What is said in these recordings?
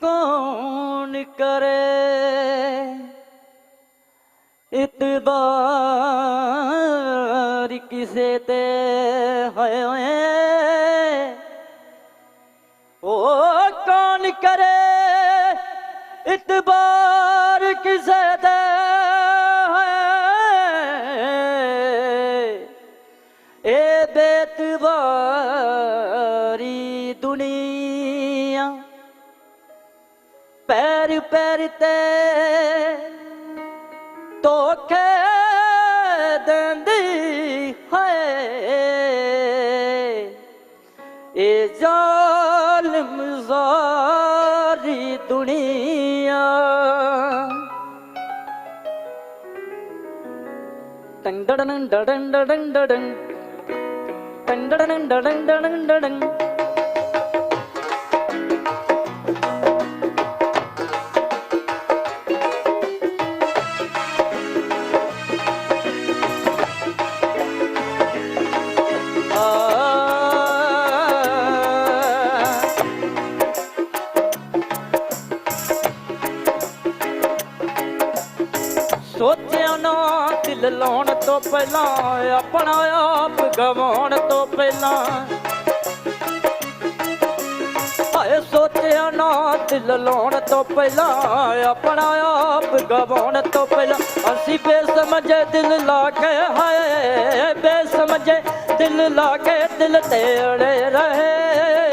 ਕੌਣ ਕਰੇ? ਇਤਬਾਰ ਕਿਸੇ ਤੇ ਹੋਏ ਓ ਕੌਣ ਕਰੇ? ਇਤਬਾਰ ਪੈਰ ਪੈਰ ਤੇ ਧੋਖੇ ਦਿੰਦੀ ਹੈ ਇਹ ਜ਼ਾਲਮ ਜ਼ਾਰੀ ਦੁਨੀਆ ਟੰਗ ਡੜਨ ਡੜਨ ਡੜਨ ਡੜਨ ਟੰਗ ਡੜਨ ਡੜਨ ਸੋਚਿਆ ਨਾ, ਦਿਲ ਲਾਉਣ ਤੋਂ ਪਹਿਲਾਂ ਆਪਣਾ ਆਪ ਗਵਾਉਣ ਤੋਂ ਪਹਿਲਾਂ। ਹਾਏ, ਸੋਚਿਆ ਨਾ, ਦਿਲ ਲਾਉਣ ਤੋਂ ਪਹਿਲਾਂ ਆਪਣਾ ਆਪ ਗਵਾਉਣ ਤੋਂ ਪਹਿਲਾਂ। ਅਸੀਂ ਬੇਸਮਝੇ ਦਿਲ ਲਾ ਕੇ, ਹਾਏ, ਬੇਸਮਝੇ ਦਿਲ ਲਾ ਕੇ ਦਿਲ ਤੇੜੇ ਰਹੇ।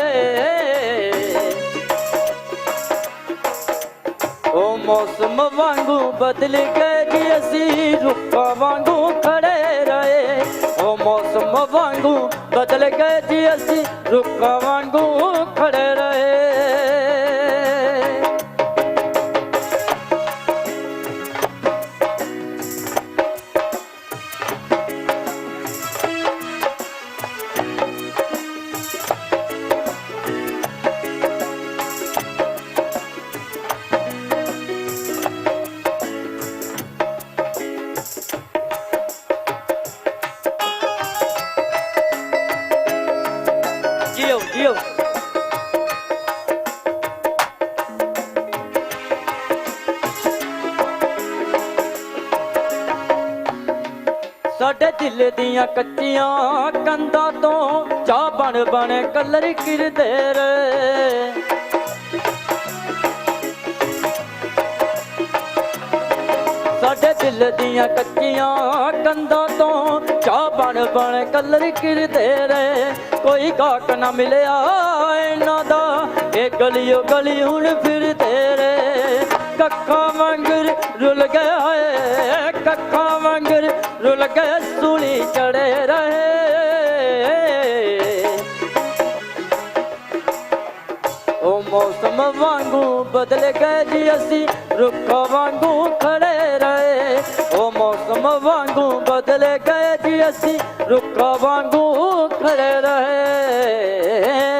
ਮੌਸਮ ਵਾਂਗੂ ਬਦਲ ਗਏ ਜੀ ਅਸੀਂ ਰੁੱਖਾਂ ਵਾਂਗੂ ਖੜੇ ਰਹੇ। ਉਹ ਮੌਸਮ ਵਾਂਗੂ ਬਦਲ ਗਏ ਜੀ ਅਸੀਂ ਰੁੱਖਾਂ ਵਾਂਗੂ ਖੜੇ ਰਹੇ। ਜਿਓ ਸਾਡੇ ਦਿਲ ਦੀਆਂ ਕੱਚੀਆਂ ਕੰਧਾਂ ਤੋਂ ਚਾਹ ਬਣ ਬਣ ਕਲਰ ਕਿਰਦੇ ਰੇ ਸਾਡੇ ਦੀਆਂ ਕੱਚੀਆਂ ਕੰਧਾਂ ਤੋਂ ਚਾਹ ਬਣ ਬਣ ਕਲਰ ਕਿਰਦੇ ਰਹੇ। ਕੋਈ ਗਾਹਕ ਨਾ ਮਿਲਿਆ ਇਹਨਾਂ ਦਾ, ਇਹ ਗਲੀਓ ਗਲੀ ਹੁਣ ਫਿਰਦੇ ਰੇ ਕੱਖਾਂ ਵਾਂਗਰ ਰੁਲ ਗਏ ਹਾਏ, ਕੱਖਾਂ ਵਾਂਗਰ ਰੁਲ ਗਏ ਸੁਣੀ ਚੜੇ ਰਹੇ। ਉਹ ਮੌਸਮ ਵਾਂਗੂ ਬਦਲ ਗਏ ਜੀ ਅਸੀਂ। ਰੁੱਖਾਂ ਵਾਂਗੂ ਖੜੇ ਰਹੇ, ਉਹ ਮੌਸਮ ਵਾਂਗੂ ਬਦਲ ਗਏ ਜੀ ਅਸੀਂ। ਰੁੱਖਾਂ ਵਾਂਗੂ ਖੜੇ ਰਹੇ।